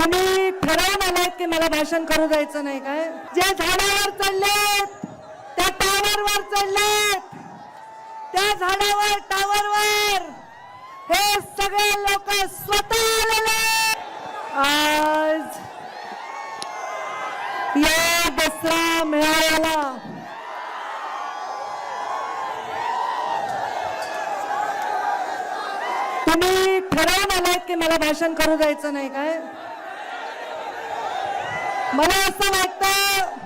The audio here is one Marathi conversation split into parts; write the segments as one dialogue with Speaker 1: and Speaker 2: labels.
Speaker 1: तुम्ही ठरवून आलायत की मला भाषण करू द्यायचं नाही काय? जे झाडावर चढलेत त्या टावरवर चढलेत त्या झाडावर टावरवर हे सगळे लोक स्वतः आलेले आज या दसरा मेळाव्याला तुम्ही ठरवून आलायत की मला भाषण करू द्यायचं नाही काय? मला असं वाटतं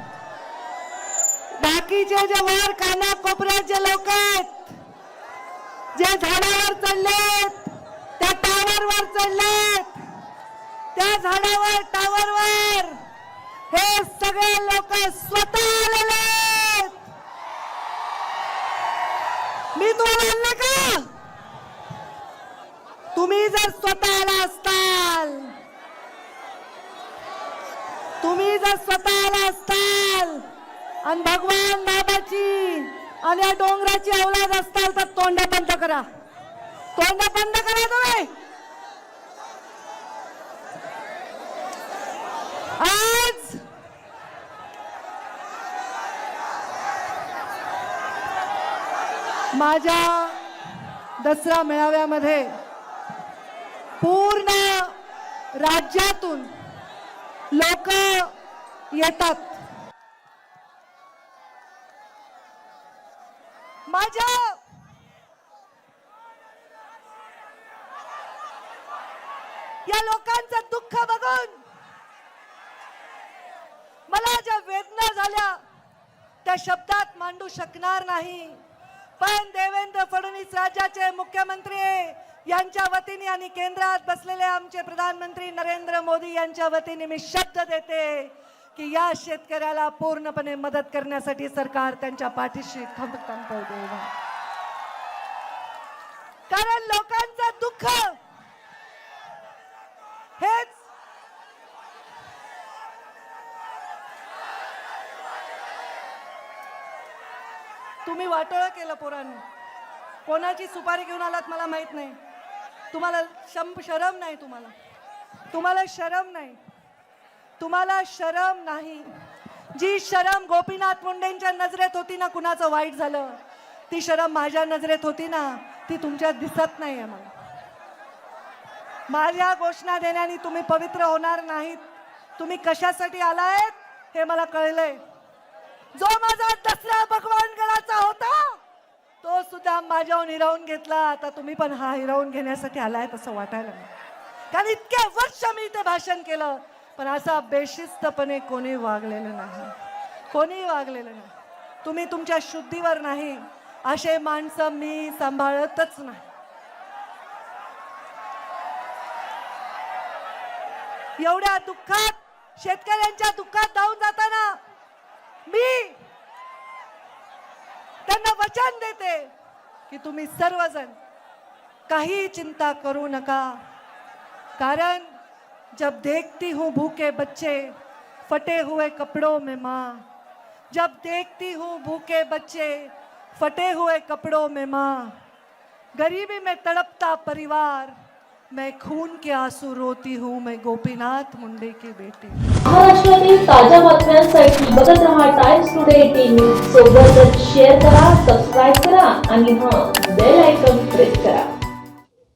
Speaker 1: बाकीचे जे वर काना कोपऱ्यात जे लोक आहेत जे झाडावर चढलेत त्या टावर वर चढलेत त्या झाडावर टावरवर हे सगळे लोक स्वतः आलेले मी तुम्हाला आणलं का? तुम्ही जर स्वतः आला असताल तुम्ही जर स्वतःला असताल आणि भगवान बाबाची आणि या डोंगराची औलाद असताल तर तोंड बंद करा. तोंड बंद करा तुम्ही. आज माझ्या दसरा मेळाव्यामध्ये पूर्ण राज्यातून लोक येतात. माझ्या या लोकांचं दुःख बघून मला ज्या वेदना झाल्या त्या शब्दात मांडू शकणार नाही. पण देवेंद्र फडणवीस राज्याचे मुख्यमंत्री यांच्या वतीने आणि केंद्रात बसलेले आमचे प्रधानमंत्री नरेंद्र मोदी यांच्या वतीने मी शब्द देते की या शेतकऱ्याला पूर्णपणे मदत करण्यासाठी सरकार त्यांच्या पाठीशी खंबकम पडते कारण लोकांचं दुःख हेच तुम्ही वाटोळं केलं पोरांनी. कोणाची सुपारी घेऊन आलात मला माहीत नाही. तुम्हाला शंप शरम नाही तुम्हाला. तुम्हाला शरम नाही. तुम्हाला शरम नाही. जी शरम गोपीनाथ मुंडेंच्या नजरेत होती ना कुणाचं वाईट झालं ती शरम माझ्या नजरेत होती ना ती तुमच्या दिसत नाही आहे मला माझ्या घोषणा देण्याने तुम्ही पवित्र होणार नाहीत. तुम्ही कशासाठी आलायत हे मला कळलंय. जो माझा दसरा भगवान गडाचा होता तो सुद्धा माझ्याहून हिरावून घेतला आता तुम्ही पण हा हिरावून घेण्यासाठी आलाय तसं वाटायला कारण इतक्या वर्ष मी इथे भाषण केलं पण असा बेशिस्तपणे कोणी वागलेलं नाही. कोणी वागलेलं नाही. तुम्ही तुमच्या शुद्धीवर नाही. असे माणसं मी सांभाळतच नाही. एवढ्या दुःखात शेतकऱ्यांच्या दुःखात जाऊन जाताना मी त्यांना वचन देते. की तुम्ही सर्वजण काही चिंता करू नका. कारण जब देखती हूँ भूखे बच्चे, फटे हुए कपड़ों में माँ. जब देखती हूँ भूखे बच्चे, फटे हुए कपड़ों में माँ. गरीबी में तड़पता परिवार मैं खून के आंसू रोती हूँ मैं गोपीनाथ मुंडे की बेटी।
Speaker 2: महाराष्ट्रातील ताज्या बातम्यांसाठी बघत रहा टाइम्स टुडे टीव्ही सोबतच शेअर करा सबस्क्राईब करा आणि हां बेल आयकॉन प्रेस करा.